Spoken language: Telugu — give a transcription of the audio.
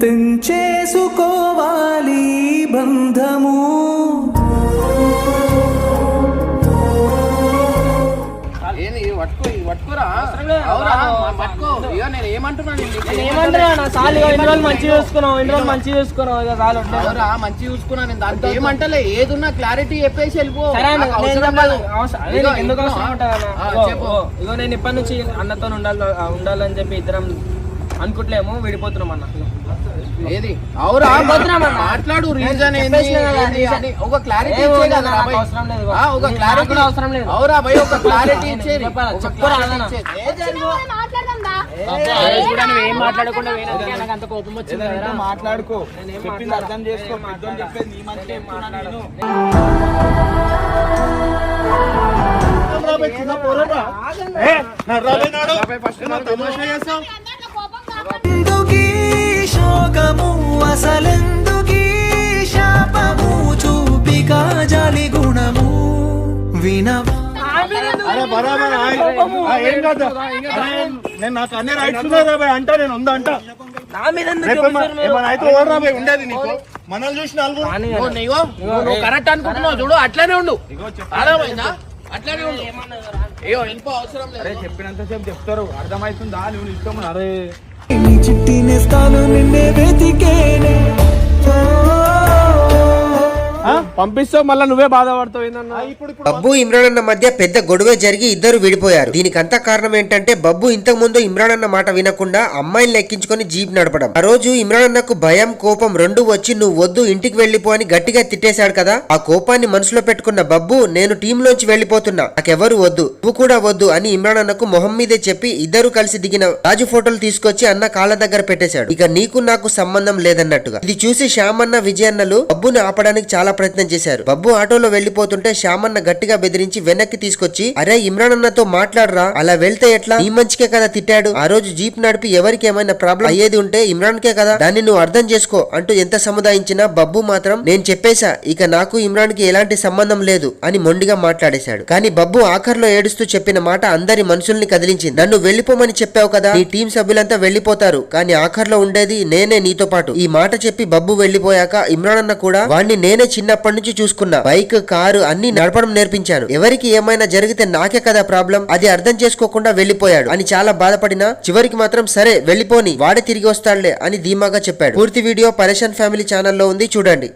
తెంచేసుకోవాలి బంధము. మంచి చూసుకున్నా నేను. దాంట్లో ఏమంటలే ఏదున్నా క్లారిటీ చెప్పేసి వెళ్ళిపో. ఇదిగో. నేను ఇప్పటి నుంచి అన్నతో ఉండాలి ఉండాలని చెప్పి ఇద్దరం అనుకుంటలేము విడిపోతున్నాం అన్న. ఏది? అవురా. మాట్లాడు రీజన్ ఏంది? ఒక క్లారిటీ. అవసరం లేదు. ఆ, ఒక క్లారిటీ కూడా అవసరం లేదు. అవురా భయ్ ఒక క్లారిటీ ఇచ్చేది. ఏం మాట్లాడకుండా అంత కోపం వచ్చింది. మాట్లాడుకో. నేనేం చెప్పింది మాట్లాడ- అర్థం చేసుకో. చెప్పేది నీ మంచిగా నేనేం చెప్తున్నా మాట్లాడను. నేను. ఏ, నా రాబోయే నాడు. ఏమో తమాషా చేస్తావు? నేను నాకు అన్ని రైట్స్ ఉన్నాయి రాబాయ్ అంటా నేను ఉందా అంటా? ఉండేది నీకు. మనల్ని నువ్వు నీవో నువ్వు కరెక్ట్ అనుకుంటున్నావు చూడు అట్లానే ఉండు. అట్లానే ఉండు. అయ్యో అవసరం లేదు. అరే చెప్పినంతసేపు చెప్తారు. అర్థమవుతుందా? నువ్వు ఇష్టం అరే నీ చిట్టి నేస్తాను నిన్నే వెతికేనే. పంపిస్తావు మళ్ళీ నువ్వే బాధపడతావు ఏందన్నా? ఇప్పుడు బబ్బు ఇమ్రాన్ అన్న మధ్య పెద్ద గొడవ జరిగి ఇద్దరు విడిపోయారు. దీనికంతా కారణం ఏంటంటే బబ్బు ఇంతకు ముందు ఇమ్రాన్ అన్న మాట వినకుండా అమ్మాయిని ఎక్కించుకొని జీప్ నడపడం. ఆ రోజు ఇమ్రాన్ అన్నకు భయం కోపం రెండు వచ్చి నువ్వు వద్దు ఇంటికి వెళ్ళిపో అని గట్టిగా తిట్టేశాడు కదా. ఆ కోపాన్ని మనసులో పెట్టుకున్న బబ్బు నేను టీంలోంచి వెళ్ళిపోతున్నా నాకెవరు వద్దు నువ్వు కూడా వద్దు అని ఇమ్రాన్ అన్నకు మొహం మీదే చెప్పి ఇద్దరు కలిసి దిగిన రాజు ఫోటోలు తీసుకొచ్చి అన్న కాళ్ళ దగ్గర పెట్టేశాడు. ఇక నీకు నాకు సంబంధం లేదన్నట్టుగా. ఇది చూసి శ్యామన్న విజయన్నలు బబ్బుని ఆపడానికి చాలా ప్రయత్నం చేశారు. బబ్బు ఆటోలో వెళ్ళిపోతుంటే శ్యామన్న గట్టిగా బెదిరించి వెనక్కి తీసుకొచ్చి అరే ఇమ్రాన్ అన్నతో మాట్లాడరా? అలా వెళ్తే ఎట్లా? నీ మంచికే కదా తిట్టాడు. ఆ రోజు జీప్ నడిపి ఎవరికి ఏమైనా ప్రాబ్లం అయ్యేది ఉంటే ఇమ్రాన్ కే కదా. దాన్ని నువ్వు అర్థం చేసుకో అంటూ ఎంత సముదాయించినా బబ్బు మాత్రం నేను చెప్పేశా ఇక నాకు ఇమ్రాన్కి ఎలాంటి సంబంధం లేదు అని మొండిగా మాట్లాడేశాడు. కానీ బబ్బు ఆఖర్లో ఏడుస్తూ చెప్పిన మాట అందరి మనుషుల్ని కదిలించింది. నన్ను వెళ్ళిపోమని చెప్పావు కదా నీ టీం సభ్యులంతా వెళ్ళిపోతారు కానీ ఆఖర్లో ఉండేది నేనే నీతో పాటు. ఈ మాట చెప్పి బబ్బు వెళ్ళిపోయాక ఇమ్రాన్ అన్న కూడా వాణ్ణి నేనే చిన్నప్పటి నుంచి చూసుకున్నా బైక్ కారు అన్ని నడపడం నేర్పించాను. ఎవరికి ఏమైనా జరిగితే నాకే కదా ప్రాబ్లం అది అర్థం చేసుకోకుండా వెళ్ళిపోయాడు అని చాలా బాధపడినా చివరికి మాత్రం సరే వెళ్ళిపోని వాడే తిరిగి వస్తాడులే అని ధీమాగా చెప్పాడు. పూర్తి వీడియో పరేషన్ ఫ్యామిలీ ఛానల్లో ఉంది చూడండి.